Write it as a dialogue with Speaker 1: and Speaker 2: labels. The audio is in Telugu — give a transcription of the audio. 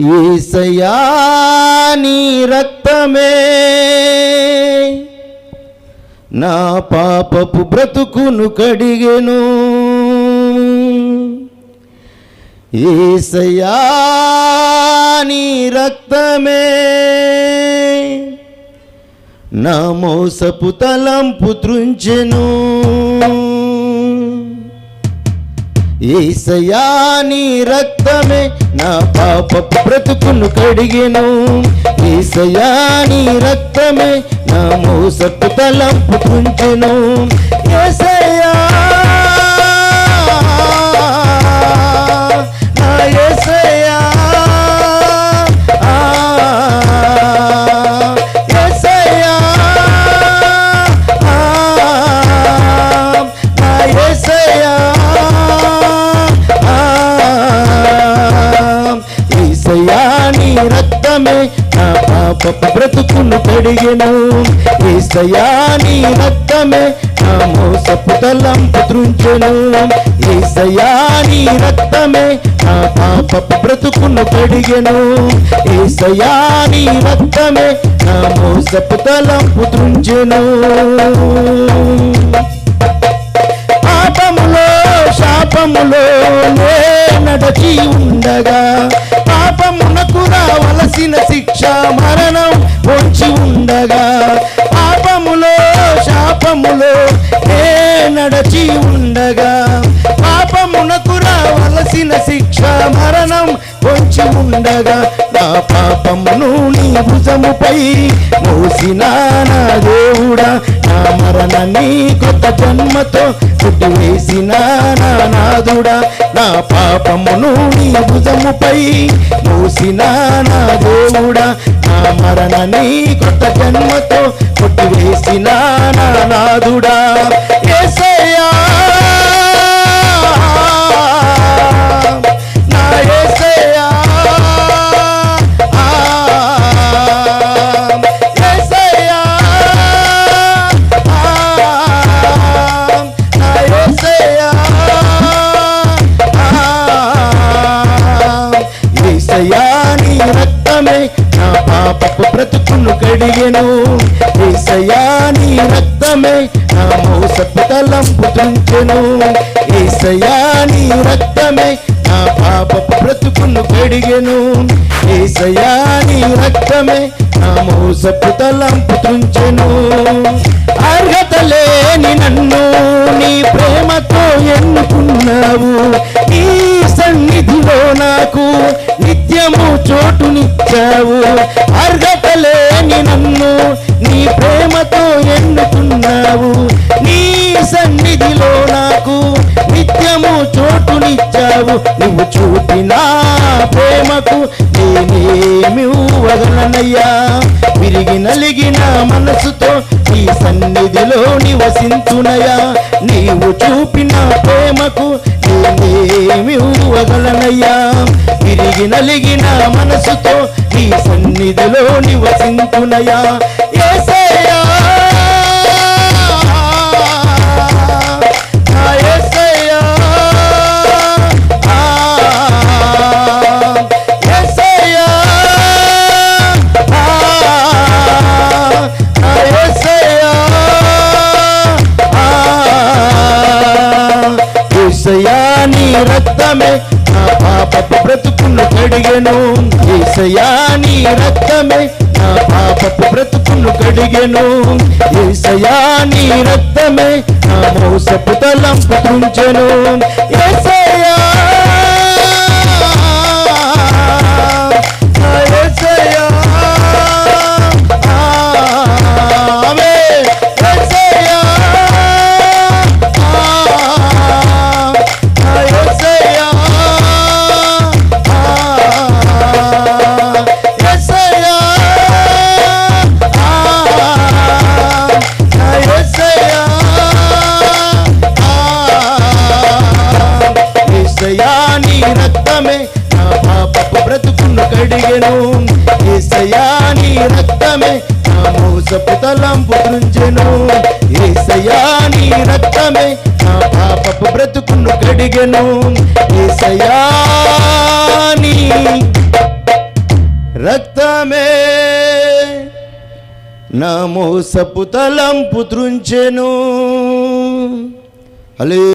Speaker 1: ఈసయా నీ రక్తమే. నా పాపపు బ్రతుకును కడిగెను. ఏసయ్యా నీ రక్తమే. నా మోసపు తలంపు త్రుంచెను. ఏసయ్యా నీ రక్తమే నా పాప బ్రతుకును కడిగెను. ఏసయ్యా నీ రక్తమే నా మోసపు తలంపు తుంచెను ఏసయ్యా పాపపు బ్రతుకును కడిగెను ఏసయా నీ రక్తమే నా మోసపు తలంపు త్రుంచెను ఏసయా నీ రక్తమే నా పాపపు బ్రతుకును కడిగెను ఏసయా నీ రక్తమే నా మోసపు తలంపు త్రుంచెను పాపములో శాపములో లే శాపములో నే నడచి ఉండగా పాపమునకు రావలసిన శిక్ష మరణం పొంచి ఉండగా నా పాపమును నీ భుజముపై మోసిన నా దేవుడా నా మరణాన్ని కొత్త జన్మతో పుట్టి వేసిన నా నాదుడా నా పాపమును నీ భుజముపై మోసిన నా దేవుడా నా మరణాన్ని కొత్త జన్మతో పుట్టి వేసిన బ్రతుకును ఏసయా నీ రక్తమే నా మోసపు తలంపు తుంచెను ఏసయ్యా నీ రక్తమే నా పాపపు బ్రతుకును కడిగెను ఏసయా నీ రక్తమే నా మోసపు తలంపు తుంచెను అర్హత లేని నన్ను నీ ప్రేమతో ఎన్ను చూపిన ప్రేమకు నేనేమి వదలనయ్యా విరిగి నలిగిన మనసుతో నీ సన్నిధిలో నివసించునయా నీవు చూపిన ప్రేమకు నేనేమి వదలనయ్యా విరిగి నలిగిన మనసుతో నీ సన్నిధిలో నివసించునయా ఏసే రక్తమే. నా పాప బ్రతుకును కడిగెను ఏసయా నీ రక్తమే. నా పాపపు బ్రతుకును కడిగెను ఏసయా నీ రక్తమే. నా మోసపు తలంపు తుంచెను. ఏసయా రక్తమే నా పాపపు బ్రతుకును కడిగెను. ఏసయా నీ రక్తమే నా మోసపు తలంపు త్రుంచెను ఏసయా నీ రక్తమే నా పాపపు బ్రతుకును కడిగెను. ఏసయా నీ రక్తమే నా మోసపు తలంపు త్రుంచెను అలే